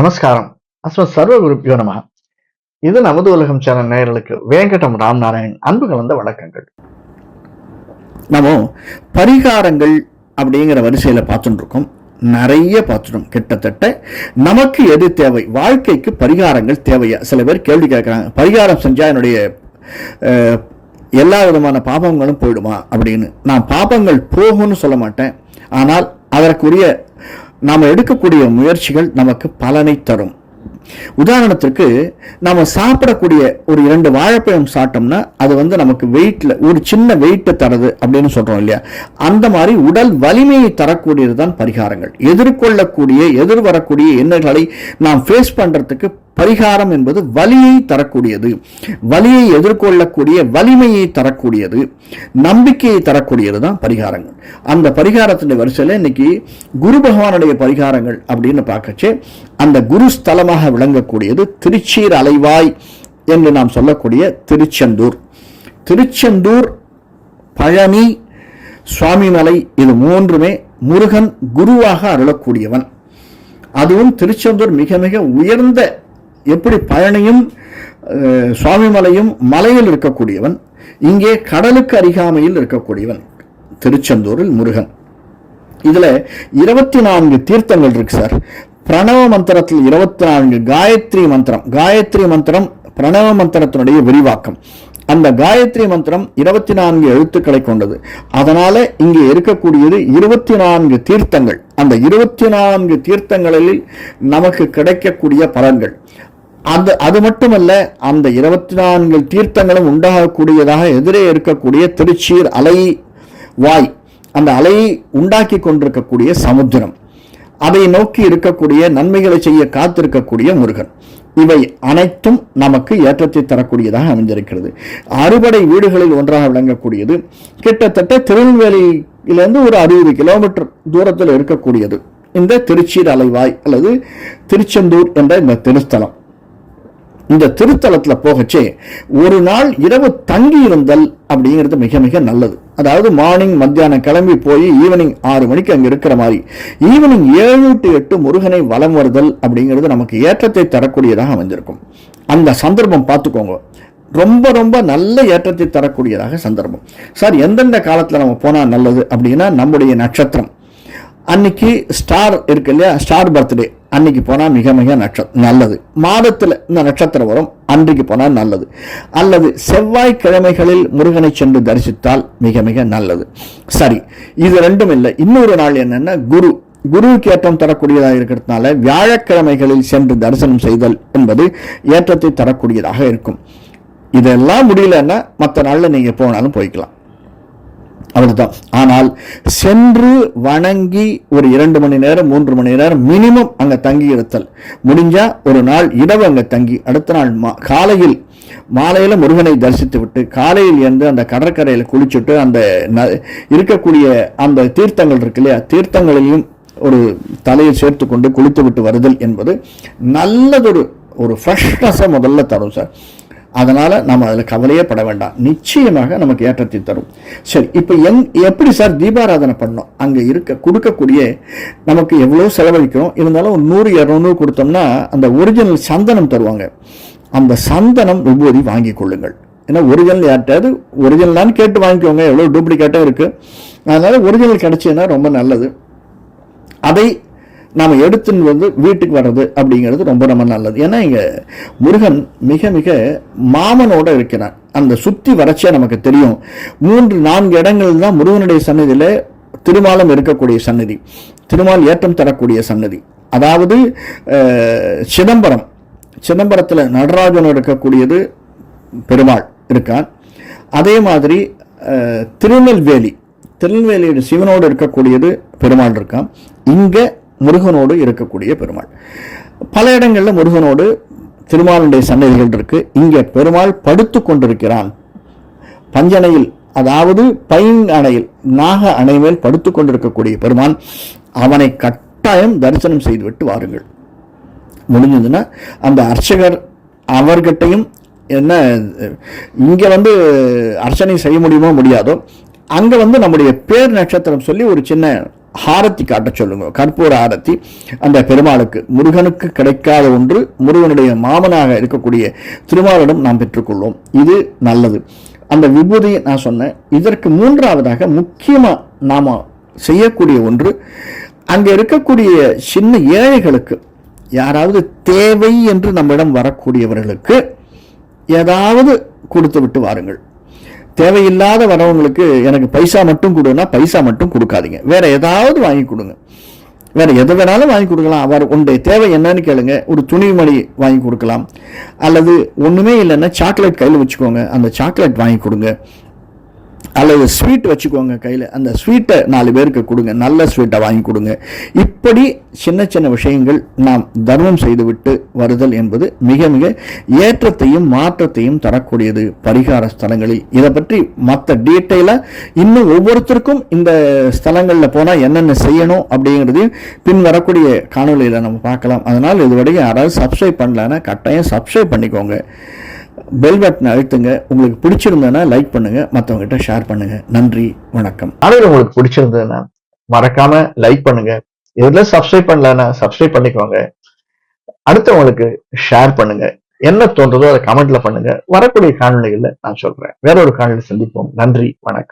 நமஸ்காரம். அஸ்ம சர்வ குருப்பியோ நம. இது நமது உலகம் சேனல் நேயர்களுக்கு வேங்கடம் ராம்நாராயண் அன்பு கலந்த வணக்கங்கள். நம்ம பரிகாரங்கள் அப்படிங்கிற வரிசையில் பார்த்துட்டு இருக்கோம் நிறைய பார்த்துடும் கிட்டத்தட்ட நமக்கு எது தேவை? வாழ்க்கைக்கு பரிகாரங்கள் தேவையா? சில பேர் கேள்வி கேட்குறாங்க. பரிகாரம் செஞ்சா என்னுடைய எல்லா விதமான பாபங்களும் போயிடுமா அப்படின்னு. நான் பாபங்கள் போகும்னு சொல்ல மாட்டேன். ஆனால் அதற்குரிய நாம் எடுக்கக்கூடிய முயற்சிகள் நமக்கு பலனை தரும். உதாரணத்திற்கு நம்ம சாப்பிடக்கூடிய ஒரு இரண்டு வாழைப்பழம் சாப்பிட்டோம்னா அது வந்து நமக்கு வெயிட்டில் ஒரு சின்ன வெயிட்டை தருது அப்படின்னு சொல்கிறோம் இல்லையா? அந்த மாதிரி உடல் வலிமையை தரக்கூடியது தான் பரிகாரங்கள். எதிர்கொள்ளக்கூடிய எதிர் வரக்கூடிய எண்ணங்களை நாம் ஃபேஸ் பண்ணுறதுக்கு பரிகாரம் என்பது வலியை தரக்கூடியது. வலியை எதிர்கொள்ளக்கூடிய வலிமையை தரக்கூடியது. நம்பிக்கையை தரக்கூடியது தான் பரிகாரங்கள். அந்த பரிகாரத்தின் வரிசையில் இன்னைக்கு குரு பகவானுடைய பரிகாரங்கள் அப்படின்னு பார்க்கச்சே அந்த குரு ஸ்தலமாக விளங்கக்கூடியது திருச்சீர் அலைவாய் என்று நாம் சொல்லக்கூடிய திருச்செந்தூர். திருச்செந்தூர் பழனி சுவாமிமலை இது மூன்றுமே முருகன் குருவாக அருளக்கூடியவன். அதுவும் திருச்செந்தூர் மிக மிக உயர்ந்த எப்படி பழனியும் அஹ், சுவாமிமலையும் மலையில் இருக்கக்கூடியவன் இங்கே கடலுக்கு அருகாமையில் இருக்கக்கூடியவன் திருச்செந்தூரில் முருகன். இதுல இருபத்தி நான்கு தீர்த்தங்கள் இருக்கு சார். பிரணவ மந்திரத்தில் இருபத்தி நான்கு காயத்ரி மந்திரம். காயத்ரி மந்திரம் பிரணவ மந்திரத்தினுடைய விரிவாக்கம். அந்த காயத்ரி மந்திரம் இருபத்தி நான்கு எழுத்துக்களை கொண்டது. அதனால இங்கே இருக்கக்கூடியது இருபத்தி நான்கு தீர்த்தங்கள். அந்த இருபத்தி நான்கு தீர்த்தங்களில் நமக்கு கிடைக்கக்கூடிய பலன்கள். அந்த அது மட்டுமல்ல அந்த இருபத்தி நான்கு தீர்த்தங்களும் உண்டாகக்கூடியதாக எதிரே இருக்கக்கூடிய திருச்சீர் அலை வாய் அந்த அலையை உண்டாக்கி கொண்டிருக்கக்கூடிய சமுத்திரம். அதை நோக்கி இருக்கக்கூடிய நன்மைகளை செய்ய காத்திருக்கக்கூடிய முருகன். இவை அனைத்தும் நமக்கு ஏற்றத்தை தரக்கூடியதாக அமைந்திருக்கிறது. அறுபடை வீடுகளில் ஒன்றாக விளங்கக்கூடியது. கிட்டத்தட்ட திருநெல்வேலியிலிருந்து ஒரு அறுபது கிலோமீட்டர் தூரத்தில் இருக்கக்கூடியது. இந்த திருச்சீர் அலைவாய் அல்லது திருச்செந்தூர் என்ற இந்த திருஸ்தலம் இந்த திருத்தலத்தில் போகச்சே ஒரு நாள் இரவு தங்கி இருந்தல் அப்படிங்கிறது மிக மிக நல்லது. அதாவது மார்னிங் மத்தியானம் கிளம்பி போய் ஈவினிங் ஆறு மணிக்கு அங்கே இருக்கிற மாதிரி ஈவினிங் ஏழு டு எட்டு முருகனை வலம் வருதல் அப்படிங்கிறது நமக்கு ஏற்றத்தை தரக்கூடியதாக அமைஞ்சிருக்கும். அந்த சந்தர்ப்பம் பார்த்துக்கோங்க. ரொம்ப ரொம்ப நல்ல ஏற்றத்தை தரக்கூடியதாக சந்தர்ப்பம். சார் எந்தெந்த காலத்தில் நம்ம போனால் நல்லது அப்படின்னா நம்முடைய நட்சத்திரம். அன்னைக்கு ஸ்டார் இருக்கு இல்லையா? ஸ்டார் பர்த்டே அன்னைக்கு போனால் மிக மிக நட்ச நல்லது. மாதத்தில் இந்த நட்சத்திரம் வரும் அன்றைக்கு போனால் நல்லது. அல்லது செவ்வாய்க்கிழமைகளில் முருகனை சென்று தரிசித்தால் மிக மிக நல்லது. சரி இது ரெண்டும் இல்லை. இன்னொரு நாள் என்னென்னா குரு. குருவுக்கு ஏற்றம் தரக்கூடியதாக இருக்கிறதுனால வியாழக்கிழமைகளில் சென்று தரிசனம் செய்தல் என்பது ஏற்றத்தை தரக்கூடியதாக இருக்கும். இதெல்லாம் முடியலன்னா மற்ற நாளில் நீங்கள் போனாலும் போய்க்கலாம். அவ்வளவுதான் ஆனால் சென்று வணங்கி ஒரு இரண்டு மணி நேரம் மூன்று மணி நேரம் மினிமம் அங்கே தங்கி இருத்தல். முடிஞ்சா ஒரு நாள் இரவு அங்கே தங்கி அடுத்த நாள் மா- காலையில் மாலையில் முருகனை தரிசித்து விட்டு காலையில் இருந்து அந்த கடற்கரையில் குளிச்சுட்டு அந்த ந- இருக்கக்கூடிய அந்த தீர்த்தங்கள் இருக்கு இல்லையா தீர்த்தங்களிலும் ஒரு தலையை சேர்த்து கொண்டு குளித்து விட்டு வருதல் என்பது நல்லதொரு ஒரு ஃப்ரெஷ்னஸை முதல்ல தரும் சார். அதனால் நம்ம அதில் கவலையே பட வேண்டாம். நிச்சயமாக நமக்கு ஏற்றத்தை தரும். சரி இப்போ எங் எப்படி சார் தீபாராதனை பண்ணோம்? அங்கே இருக்க கொடுக்கக்கூடிய நமக்கு எவ்வளோ செலவழிக்கிறோம்? இருந்தாலும் ஒரு நூறு இரநூறு கொடுத்தோம்னா அந்த ஒரிஜினல் சந்தனம் தருவாங்க. அந்த சந்தனம் விபூதி வாங்கி கொள்ளுங்கள். ஏன்னா ஒரிஜினல் யார்ட்டாவது ஒரிஜினலான்னு கேட்டு வாங்கிக்கோங்க. எவ்வளோ டூப்ளிகேட்டாக இருக்குது அதனால் ஒரிஜினல் கிடச்சதுன்னா ரொம்ப நல்லது. அதை நாம் எடுத்துன்னு வந்து வீட்டுக்கு வர்றது அப்படிங்கிறது ரொம்ப ரொம்ப நல்லது. ஏன்னா இங்கே முருகன் மிக மிக மாமனோட இருக்கிறான் அந்த சுற்றி வறட்சியாக நமக்கு தெரியும். மூன்று நான்கு இடங்கள் தான் முருகனுடைய சன்னதியில் திருமாலம் இருக்கக்கூடிய சன்னதி திருமால் ஏற்றம் தரக்கூடிய சன்னதி அதாவது சிதம்பரம். சிதம்பரத்தில் நடராஜன் இருக்கக்கூடியது பெருமாள் இருக்கான் அதே மாதிரி திருநெல்வேலி. திருநெல்வேலியோட சிவனோடு இருக்கக்கூடியது பெருமாள் இருக்கான் இங்கே முருகனோடு இருக்கக்கூடிய பெருமாள். பல இடங்களில் முருகனோடு திருமாலுடைய சன்னதிகள் இருக்கு. இங்கே பெருமாள் படுத்து கொண்டிருக்கிறான். பஞ்சனையில் அதாவது பைன் அணையில் நாக அணை மேல் படுத்து கொண்டிருக்கக்கூடிய பெருமான் அவனை கட்டாயம் தரிசனம் செய்துவிட்டு வாருங்கள். முடிஞ்சதுன்னா அந்த அர்ச்சகர் அவர்கிட்டையும் என்ன இங்கே வந்து அர்ச்சனை செய்ய முடியுமோ முடியாதோ அங்கே வந்து நம்முடைய பேர் நட்சத்திரம் சொல்லி ஒரு சின்ன ஆரத்தி காட்ட சொல்லுங்க. கற்பூர ஆரத்தி அந்த பெருமாளுக்கு முருகனுக்கு கிடைக்காத ஒன்று முருகனுடைய மாமனாக இருக்கக்கூடிய திருமாலிடம் நாம் பெற்றுக்கொள்வோம். இது நல்லது. அந்த விபூதியை நான் சொன்னேன். இதற்கு மூன்றாவதாக முக்கியமாக நாம் செய்யக்கூடிய ஒன்று அங்கே இருக்கக்கூடிய சின்ன ஏழைகளுக்கு யாராவது தேவை என்று நம்மிடம் வரக்கூடியவர்களுக்கு ஏதாவது கொடுத்து விட்டு வாருங்கள். தேவையில்லாத வரவங்களுக்கு எனக்கு பைசா மட்டும் கொடுன்னா பைசா மட்டும் கொடுக்காதீங்க. வேற ஏதாவது வாங்கி கொடுங்க. வேறு எதை வேணாலும் வாங்கி கொடுக்கலாம். அவர் உங்களுடைய தேவை என்னன்னு கேளுங்க. ஒரு துணிமணி வாங்கி கொடுக்கலாம். அல்லது ஒன்றுமே இல்லைன்னா சாக்லேட் கையில் வச்சுக்கோங்க. அந்த சாக்லேட் வாங்கி கொடுங்க. அல்லது ஸ்வீட் வச்சுக்கோங்க கையில். அந்த ஸ்வீட்டை நாலு பேருக்கு கொடுங்க. நல்ல ஸ்வீட்டை வாங்கி கொடுங்க. இப்படி சின்ன சின்ன விஷயங்கள் நாம் தர்மம் செய்துவிட்டு வருதல் என்பது மிக மிக ஏற்றத்தையும் மாற்றத்தையும் தரக்கூடியது பரிகார ஸ்தலங்களில். இதை பற்றி மற்ற டீட்டெயிலாக இன்னும் ஒவ்வொருத்தருக்கும் இந்த ஸ்தலங்களில் போனால் என்னென்ன செய்யணும் அப்படிங்கிறதையும் பின் வரக்கூடிய காணொலியில் நம்ம பார்க்கலாம். அதனால் இதுவரைக்கும் யாராவது சப்ஸ்கிரைப் பண்ணலன்னா கட்டாயம் சப்ஸ்கிரைப் பண்ணிக்கோங்க. பெல் பட்டனை அழுத்துங்க. உங்களுக்கு பிடிச்சிருந்ததுன்னா லைக் பண்ணுங்க. மற்றவங்ககிட்ட ஷேர் பண்ணுங்க. நன்றி வணக்கம். ஆனால் உங்களுக்கு பிடிச்சிருந்ததுன்னா மறக்காம லைக் பண்ணுங்க. இதுல சப்ஸ்கிரைப் பண்ணலன்னா சப்ஸ்கிரைப் பண்ணிக்கோங்க. அடுத்தவங்களுக்கு ஷேர் பண்ணுங்க. என்ன தோன்றதோ அதை கமெண்ட்ல பண்ணுங்க. வரக்கூடிய காணொளிகள்ல நான் சொல்றேன். வேற ஒரு காணொலி சந்திப்போம். நன்றி வணக்கம்.